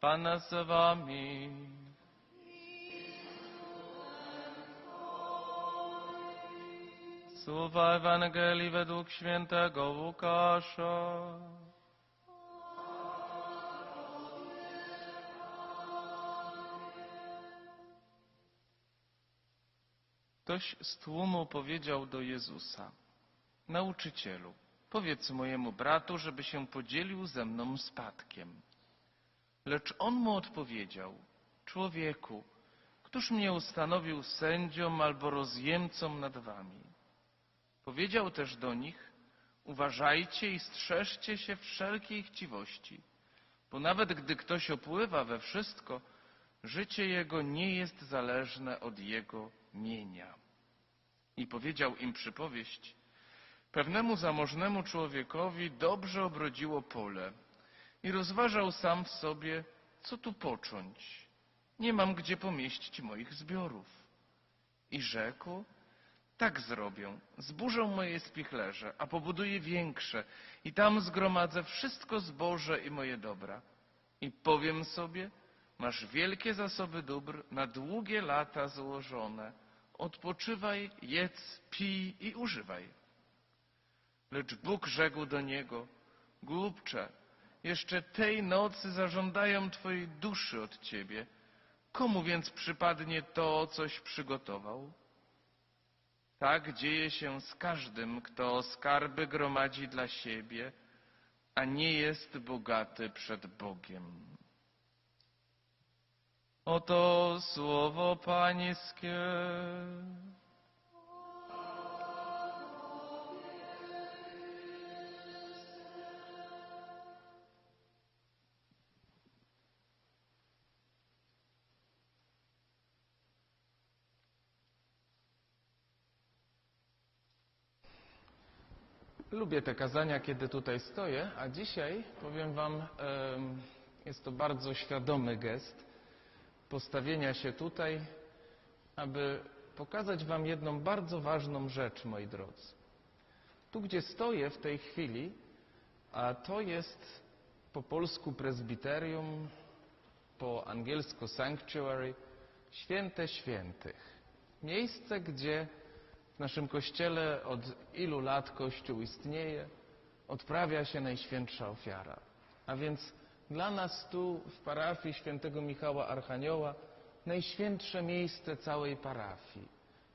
Pan z wami. Słowa Ewangelii według świętego Łukasza. Ktoś z tłumu powiedział do Jezusa: Nauczycielu, powiedz mojemu bratu, żeby się podzielił ze mną spadkiem. Lecz on mu odpowiedział: Człowieku, któż mnie ustanowił sędzią albo rozjemcą nad wami? Powiedział też do nich: Uważajcie i strzeżcie się wszelkiej chciwości, bo nawet gdy ktoś opływa we wszystko, życie jego nie jest zależne od jego mienia. I powiedział im przypowieść: Pewnemu zamożnemu człowiekowi dobrze obrodziło pole i rozważał sam w sobie, co tu począć. Nie mam gdzie pomieścić moich zbiorów. I rzekł: Tak zrobię. Zburzę moje spichlerze, a pobuduję większe i tam zgromadzę wszystko zboże i moje dobra. I powiem sobie, masz wielkie zasoby dóbr na długie lata złożone. Odpoczywaj, jedz, pij i używaj. Lecz Bóg rzekł do niego, głupcze, jeszcze tej nocy zażądają twojej duszy od ciebie. Komu więc przypadnie to, coś przygotował? Tak dzieje się z każdym, kto skarby gromadzi dla siebie, a nie jest bogaty przed Bogiem. Oto słowo Pańskie. Lubię te kazania, kiedy tutaj stoję, a dzisiaj powiem Wam, jest to bardzo świadomy gest postawienia się tutaj, aby pokazać Wam jedną bardzo ważną rzecz, moi drodzy. Tu, gdzie stoję w tej chwili, a to jest po polsku prezbiterium, po angielsku sanctuary, święte świętych. Miejsce, gdzie w naszym kościele od ilu lat Kościół istnieje, odprawia się Najświętsza Ofiara. A więc dla nas tu w parafii świętego Michała Archanioła najświętsze miejsce całej parafii.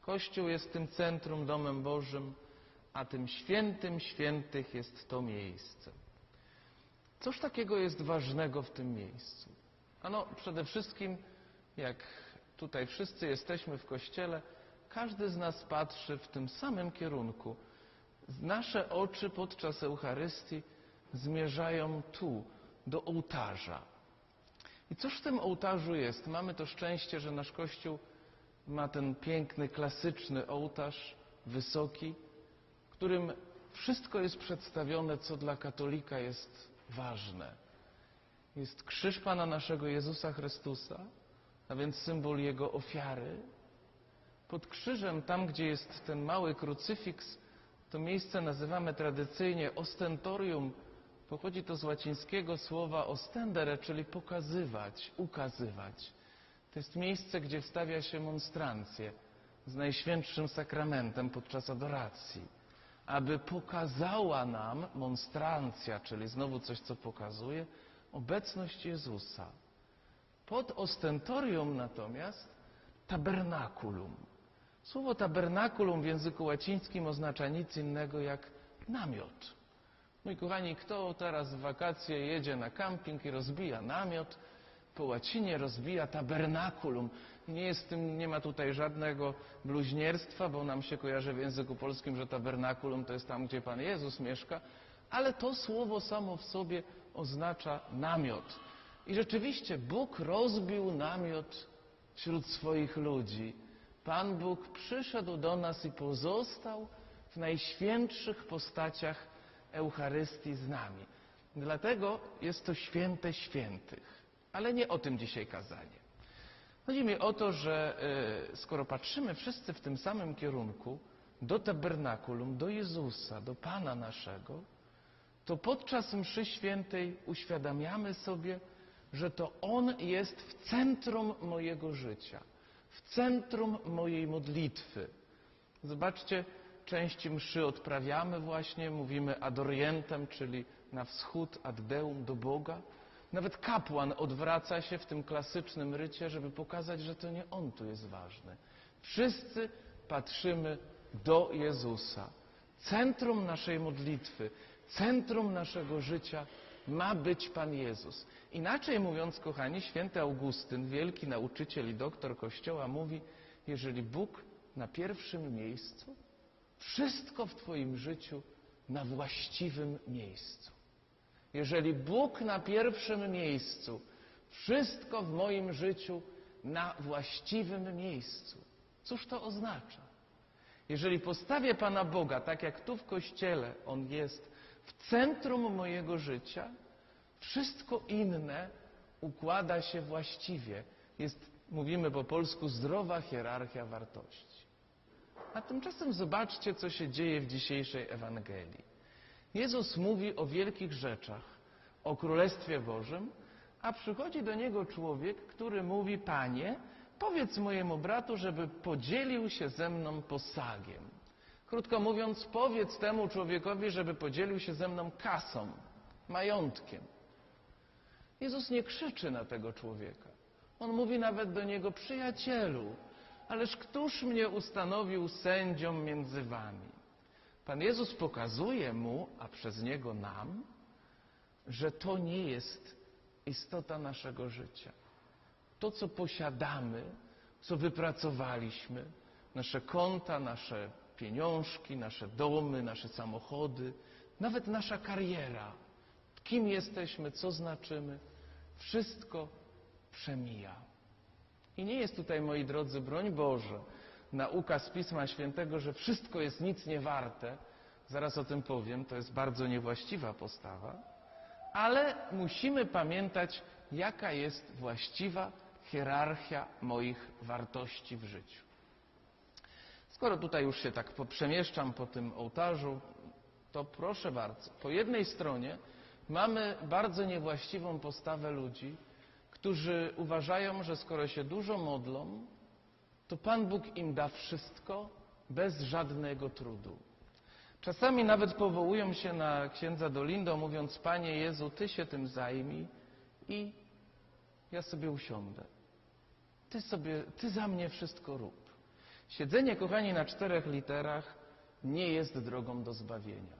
Kościół jest tym centrum, domem Bożym, a tym świętym świętych jest to miejsce. Cóż takiego jest ważnego w tym miejscu? Ano, przede wszystkim, jak tutaj wszyscy jesteśmy w kościele, każdy z nas patrzy w tym samym kierunku. Nasze oczy podczas Eucharystii zmierzają tu, do ołtarza. I cóż w tym ołtarzu jest? Mamy to szczęście, że nasz Kościół ma ten piękny, klasyczny ołtarz, wysoki, którym wszystko jest przedstawione, co dla katolika jest ważne. Jest krzyż Pana naszego Jezusa Chrystusa, a więc symbol Jego ofiary. Pod krzyżem, tam gdzie jest ten mały krucyfiks, to miejsce nazywamy tradycyjnie ostentorium. Pochodzi to z łacińskiego słowa ostendere, czyli pokazywać, ukazywać. To jest miejsce, gdzie wstawia się monstrancję z najświętszym sakramentem podczas adoracji, aby pokazała nam monstrancja, czyli znowu coś, co pokazuje, obecność Jezusa. Pod ostentorium natomiast tabernakulum. Słowo tabernakulum w języku łacińskim oznacza nic innego jak namiot. Mój kochani, kto teraz w wakacje jedzie na camping i rozbija namiot, po łacinie rozbija tabernakulum. Nie, jest tym, nie ma tutaj żadnego bluźnierstwa, bo nam się kojarzy w języku polskim, że tabernakulum to jest tam, gdzie Pan Jezus mieszka, ale to słowo samo w sobie oznacza namiot. I rzeczywiście Bóg rozbił namiot wśród swoich ludzi. Pan Bóg przyszedł do nas i pozostał w najświętszych postaciach Eucharystii z nami. Dlatego jest to święte świętych. Ale nie o tym dzisiaj kazanie. Chodzi mi o to, że y, skoro patrzymy wszyscy w tym samym kierunku do tabernakulum, do Jezusa, do Pana naszego, to podczas mszy świętej uświadamiamy sobie, że to On jest w centrum mojego życia, w centrum mojej modlitwy. Zobaczcie, części mszy odprawiamy właśnie, mówimy ad orientem, czyli na wschód, ad deum, do Boga. Nawet kapłan odwraca się w tym klasycznym rycie, żeby pokazać, że to nie on tu jest ważny. Wszyscy patrzymy do Jezusa. Centrum naszej modlitwy, centrum naszego życia ma być Pan Jezus. Inaczej mówiąc, kochani, święty Augustyn, wielki nauczyciel i doktor Kościoła, mówi, jeżeli Bóg na pierwszym miejscu, wszystko w Twoim życiu na właściwym miejscu. Jeżeli Bóg na pierwszym miejscu, wszystko w moim życiu na właściwym miejscu. Cóż to oznacza? Jeżeli postawię Pana Boga, tak jak tu w Kościele On jest, w centrum mojego życia, wszystko inne układa się właściwie. Jest, mówimy po polsku, zdrowa hierarchia wartości. A tymczasem zobaczcie, co się dzieje w dzisiejszej Ewangelii. Jezus mówi o wielkich rzeczach, o Królestwie Bożym, a przychodzi do niego człowiek, który mówi: Panie, powiedz mojemu bratu, żeby podzielił się ze mną posagiem. Krótko mówiąc, powiedz temu człowiekowi, żeby podzielił się ze mną kasą, majątkiem. Jezus nie krzyczy na tego człowieka. On mówi nawet do niego: Przyjacielu, ależ któż mnie ustanowił sędzią między wami? Pan Jezus pokazuje mu, a przez niego nam, że to nie jest istota naszego życia. To, co posiadamy, co wypracowaliśmy, nasze konta, nasze pieniążki, nasze domy, nasze samochody, nawet nasza kariera, kim jesteśmy, co znaczymy, wszystko przemija. I nie jest tutaj, moi drodzy, broń Boże, nauka z Pisma Świętego, że wszystko jest nic nie warte. Zaraz o tym powiem, to jest bardzo niewłaściwa postawa. Ale musimy pamiętać, jaka jest właściwa hierarchia moich wartości w życiu. Skoro tutaj już się tak przemieszczam po tym ołtarzu, to proszę bardzo, po jednej stronie mamy bardzo niewłaściwą postawę ludzi, którzy uważają, że skoro się dużo modlą, to Pan Bóg im da wszystko bez żadnego trudu. Czasami nawet powołują się na księdza Dolindo, mówiąc: Panie Jezu, Ty się tym zajmij i ja sobie usiądę. Ty, sobie, ty za mnie wszystko rób. Siedzenie, kochani, na czterech literach nie jest drogą do zbawienia.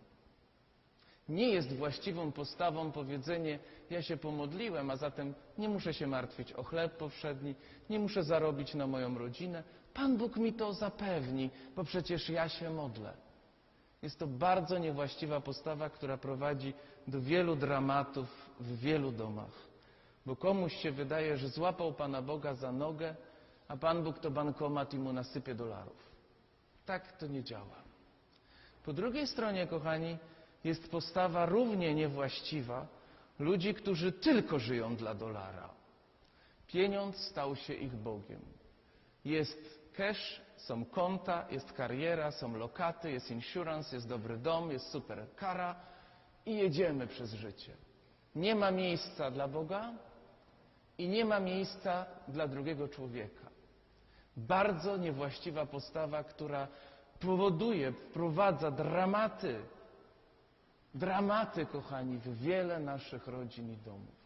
Nie jest właściwą postawą powiedzenie: Ja się pomodliłem, a zatem nie muszę się martwić o chleb powszedni, nie muszę zarobić na moją rodzinę. Pan Bóg mi to zapewni, bo przecież ja się modlę. Jest to bardzo niewłaściwa postawa, która prowadzi do wielu dramatów w wielu domach. Bo komuś się wydaje, że złapał Pana Boga za nogę, a Pan Bóg to bankomat i mu nasypie dolarów. Tak to nie działa. Po drugiej stronie, kochani, jest postawa równie niewłaściwa ludzi, którzy tylko żyją dla dolara. Pieniądz stał się ich Bogiem. Jest cash, są konta, jest kariera, są lokaty, jest insurance, jest dobry dom, jest super kara i jedziemy przez życie. Nie ma miejsca dla Boga i nie ma miejsca dla drugiego człowieka. Bardzo niewłaściwa postawa, która powoduje, wprowadza dramaty dramaty, kochani, w wiele naszych rodzin i domów.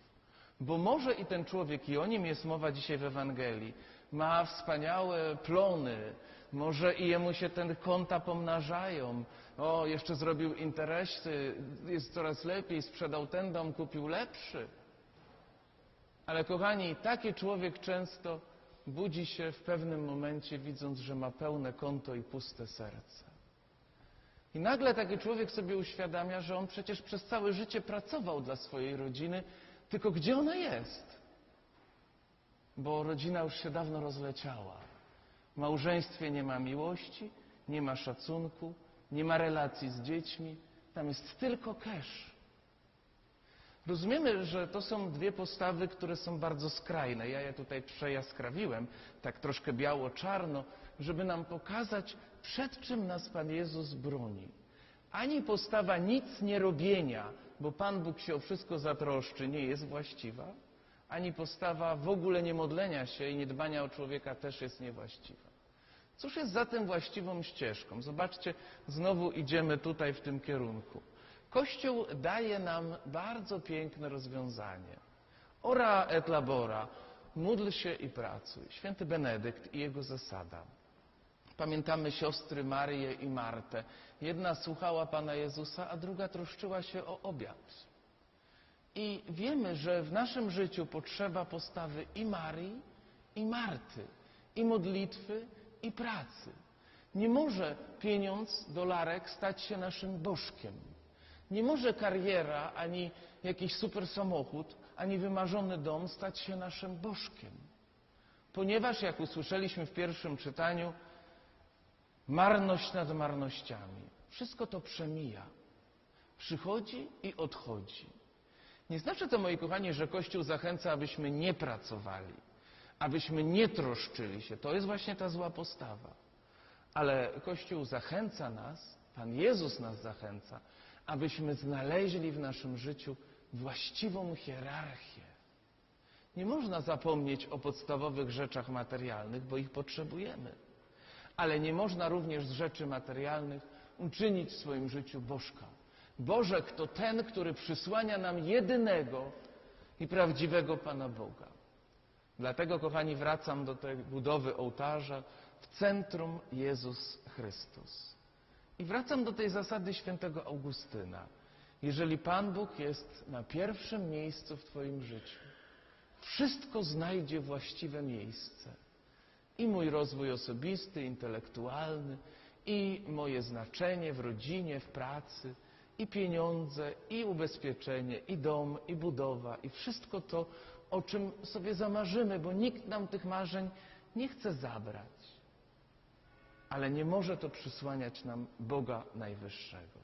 Bo może i ten człowiek, i o nim jest mowa dzisiaj w Ewangelii, ma wspaniałe plony, może i jemu się te konta pomnażają. O, jeszcze zrobił interesy, jest coraz lepiej, sprzedał ten dom, kupił lepszy. Ale kochani, taki człowiek często budzi się w pewnym momencie, widząc, że ma pełne konto i puste serce. I nagle taki człowiek sobie uświadamia, że on przecież przez całe życie pracował dla swojej rodziny, tylko gdzie ona jest? Bo rodzina już się dawno rozleciała. W małżeństwie nie ma miłości, nie ma szacunku, nie ma relacji z dziećmi, tam jest tylko cash. Rozumiemy, że to są dwie postawy, które są bardzo skrajne. Ja je tutaj przejaskrawiłem, tak troszkę biało-czarno, żeby nam pokazać, przed czym nas Pan Jezus broni. Ani postawa nic nie robienia, bo Pan Bóg się o wszystko zatroszczy, nie jest właściwa, ani postawa w ogóle nie modlenia się i niedbania o człowieka też jest niewłaściwa. Cóż jest zatem właściwą ścieżką? Zobaczcie, znowu idziemy tutaj w tym kierunku. Kościół daje nam bardzo piękne rozwiązanie. Ora et labora, módl się i pracuj. Święty Benedykt i jego zasada. Pamiętamy siostry Marię i Martę. Jedna słuchała Pana Jezusa, a druga troszczyła się o obiad. I wiemy, że w naszym życiu potrzeba postawy i Marii, i Marty, i modlitwy, i pracy. Nie może pieniądz, dolarek stać się naszym bożkiem. Nie może kariera, ani jakiś super samochód, ani wymarzony dom stać się naszym bożkiem. Ponieważ, jak usłyszeliśmy w pierwszym czytaniu, marność nad marnościami. Wszystko to przemija. Przychodzi i odchodzi. Nie znaczy to, moi kochani, że Kościół zachęca, abyśmy nie pracowali, abyśmy nie troszczyli się. To jest właśnie ta zła postawa. Ale Kościół zachęca nas, Pan Jezus nas zachęca, abyśmy znaleźli w naszym życiu właściwą hierarchię. Nie można zapomnieć o podstawowych rzeczach materialnych, bo ich potrzebujemy. Ale nie można również z rzeczy materialnych uczynić w swoim życiu bożka. Bożek to ten, który przysłania nam jedynego i prawdziwego Pana Boga. Dlatego, kochani, wracam do tej budowy ołtarza w centrum Jezus Chrystus. I wracam do tej zasady świętego Augustyna. Jeżeli Pan Bóg jest na pierwszym miejscu w Twoim życiu, wszystko znajdzie właściwe miejsce. I mój rozwój osobisty, intelektualny, i moje znaczenie w rodzinie, w pracy, i pieniądze, i ubezpieczenie, i dom, i budowa, i wszystko to, o czym sobie zamarzymy, bo nikt nam tych marzeń nie chce zabrać. Ale nie może to przysłaniać nam Boga Najwyższego.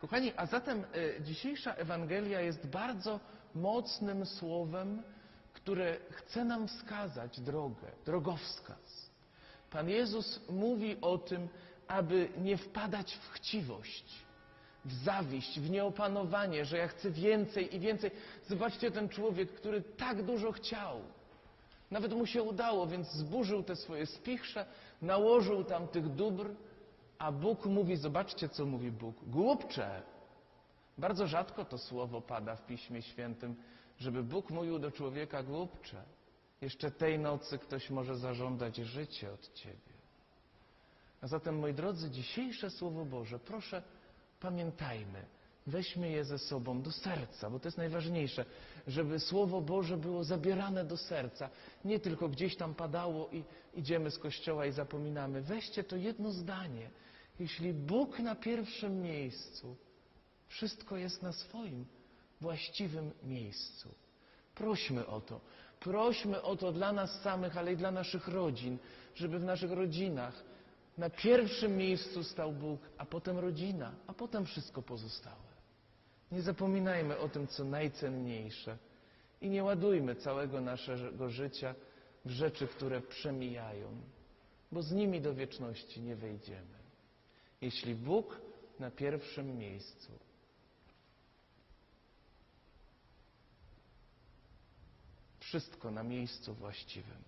Kochani, a zatem e, dzisiejsza Ewangelia jest bardzo mocnym słowem, które chce nam wskazać drogę, drogowskaz. Pan Jezus mówi o tym, aby nie wpadać w chciwość, w zawiść, w nieopanowanie, że ja chcę więcej i więcej. Zobaczcie ten człowiek, który tak dużo chciał. Nawet mu się udało, więc zburzył te swoje spichrze, nałożył tam tych dóbr, a Bóg mówi, zobaczcie co mówi Bóg. Głupcze! Bardzo rzadko to słowo pada w Piśmie Świętym, żeby Bóg mówił do człowieka głupcze. Jeszcze tej nocy ktoś może zażądać życie od ciebie. A zatem, moi drodzy, dzisiejsze Słowo Boże, proszę, pamiętajmy, weźmy je ze sobą do serca, bo to jest najważniejsze, żeby Słowo Boże było zabierane do serca, nie tylko gdzieś tam padało i idziemy z kościoła i zapominamy. Weźcie to jedno zdanie. Jeśli Bóg na pierwszym miejscu, wszystko jest na swoim właściwym miejscu. Prośmy o to. Prośmy o to dla nas samych, ale i dla naszych rodzin, żeby w naszych rodzinach na pierwszym miejscu stał Bóg, a potem rodzina, a potem wszystko pozostałe. Nie zapominajmy o tym, co najcenniejsze i nie ładujmy całego naszego życia w rzeczy, które przemijają, bo z nimi do wieczności nie wejdziemy. Jeśli Bóg na pierwszym miejscu, wszystko na miejscu właściwym.